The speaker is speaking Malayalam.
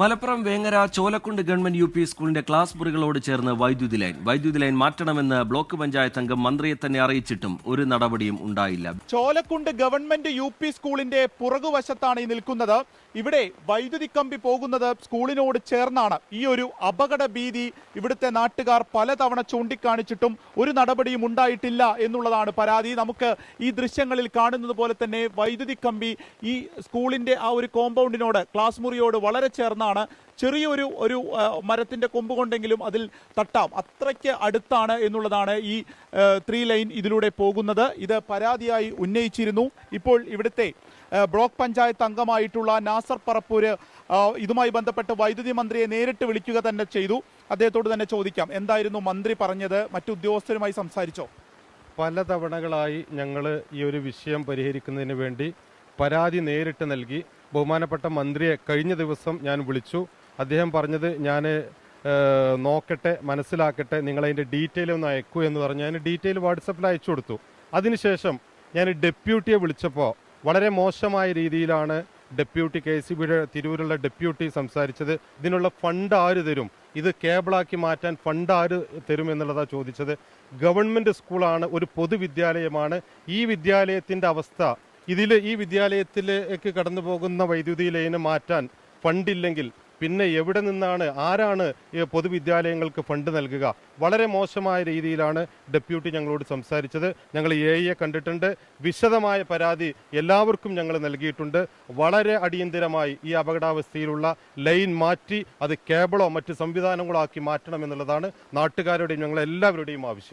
Malappuram Vengara Cholakkundu government U P സ്കൂളിന്റെ ക്ലാസ് മുറികളോട് ചേർന്ന് വൈദ്യുതി ലൈൻ. വൈദ്യുതി ലൈൻ മാറ്റണമെന്ന് ബ്ലോക്ക് പഞ്ചായത്ത് അംഗം മന്ത്രിയെ തന്നെ അറിയിച്ചിട്ടും ഒരു നടപടിയും ഉണ്ടായില്ല. ചോലക്കുണ്ട് ഗവൺമെന്റ് യു പി സ്കൂളിന്റെ പുറകുവശത്താണ് ഈ നിൽക്കുന്നത്. ഇവിടെ വൈദ്യുതി കമ്പി പോകുന്നത് സ്കൂളിനോട് ചേർന്നാണ്. ഈ ഒരു അപകട ഭീതി ഇവിടുത്തെ നാട്ടുകാർ പലതവണ ചൂണ്ടിക്കാണിച്ചിട്ടും ഒരു നടപടിയും ഉണ്ടായിട്ടില്ല എന്നുള്ളതാണ് പരാതി. നമുക്ക് ഈ ദൃശ്യങ്ങളിൽ കാണുന്നത് പോലെ തന്നെ വൈദ്യുതി കമ്പി ഈ സ്കൂളിന്റെ ആ ഒരു കോമ്പൗണ്ടിനോട് ക്ലാസ് മുറിയോട് വളരെ ചേർന്നാണ് ചെറിയൊരു ഒരു മരത്തിന്റെ കൊമ്പ് കൊണ്ടെങ്കിലും അതിൽ തട്ടാം. അത്രയ്ക്ക് അടുത്താണ് എന്നുള്ളതാണ് ഈ ത്രീ ലൈൻ ഇതിലൂടെ പോകുന്നത്. ഇത് പരാതിയായി ഉന്നയിച്ചിരുന്നു. ഇപ്പോൾ ഇവിടുത്തെ ബ്ലോക്ക് പഞ്ചായത്ത് അംഗമായിട്ടുള്ള നാസർ പറപ്പൂര് ഇതുമായി ബന്ധപ്പെട്ട് വൈദ്യുതി മന്ത്രിയെ നേരിട്ട് വിളിക്കുക തന്നെ ചെയ്തു. അദ്ദേഹത്തോട് തന്നെ ചോദിക്കാം. എന്തായിരുന്നു മന്ത്രി പറഞ്ഞത്? മറ്റുദ്യോഗസ്ഥരുമായി സംസാരിച്ചോ. പല തവണകളായി ഞങ്ങൾ ഈ ഒരു വിഷയം പരിഹരിക്കുന്നതിന് വേണ്ടി പരാതി നേരിട്ട് നൽകി. ബഹുമാനപ്പെട്ട മന്ത്രിയെ കഴിഞ്ഞ ദിവസം ഞാൻ വിളിച്ചു. അദ്ദേഹം പറഞ്ഞത് ഞാൻ നോക്കട്ടെ മനസ്സിലാക്കട്ടെ നിങ്ങളതിന്റെ ഡീറ്റെയിൽ ഒന്ന് അയക്കൂ എന്ന് പറഞ്ഞു. ഞാൻ ഡീറ്റെയിൽ വാട്സപ്പിൽ അയച്ചു കൊടുത്തു. അതിനുശേഷം ഞാൻ ഡെപ്യൂട്ടിയെ വിളിച്ചപ്പോൾ വളരെ മോശമായ രീതിയിലാണ് ഡെപ്യൂട്ടി കെ സി ബിയുടെ തിരൂരുള്ള ഡെപ്യൂട്ടി സംസാരിച്ചത്. ഇതിനുള്ള ഫണ്ട് ആര് തരും? ഇത് കേബിളാക്കി മാറ്റാൻ ഫണ്ട് ആര് തരും എന്നുള്ളതാണ് ചോദിച്ചത്. ഗവൺമെന്റ് സ്കൂളാണ് ഒരു പൊതുവിദ്യാലയമാണ്. ഈ വിദ്യാലയത്തിന്റെ അവസ്ഥ ഇതിൽ ഈ വിദ്യാലയത്തിലേക്ക് കടന്നു പോകുന്ന വൈദ്യുതി ലൈന് മാറ്റാൻ ഫണ്ടില്ലെങ്കിൽ പിന്നെ എവിടെ നിന്നാണ് ആരാണ് പൊതുവിദ്യാലയങ്ങൾക്ക് ഫണ്ട് നൽകുക? വളരെ മോശമായ രീതിയിലാണ് ഡെപ്യൂട്ടി ഞങ്ങളോട് സംസാരിച്ചത്. ഞങ്ങൾ എ ഐയെ കണ്ടിട്ടുണ്ട്. വിശദമായ പരാതി എല്ലാവർക്കും ഞങ്ങൾ നൽകിയിട്ടുണ്ട്. വളരെ അടിയന്തിരമായി ഈ അപകടാവസ്ഥയിലുള്ള ലൈൻ മാറ്റി അത് കേബിളോ മറ്റ് സംവിധാനങ്ങളോ ആക്കി മാറ്റണം എന്നുള്ളതാണ് നാട്ടുകാരുടെയും ഞങ്ങളെല്ലാവരുടെയും ആവശ്യം.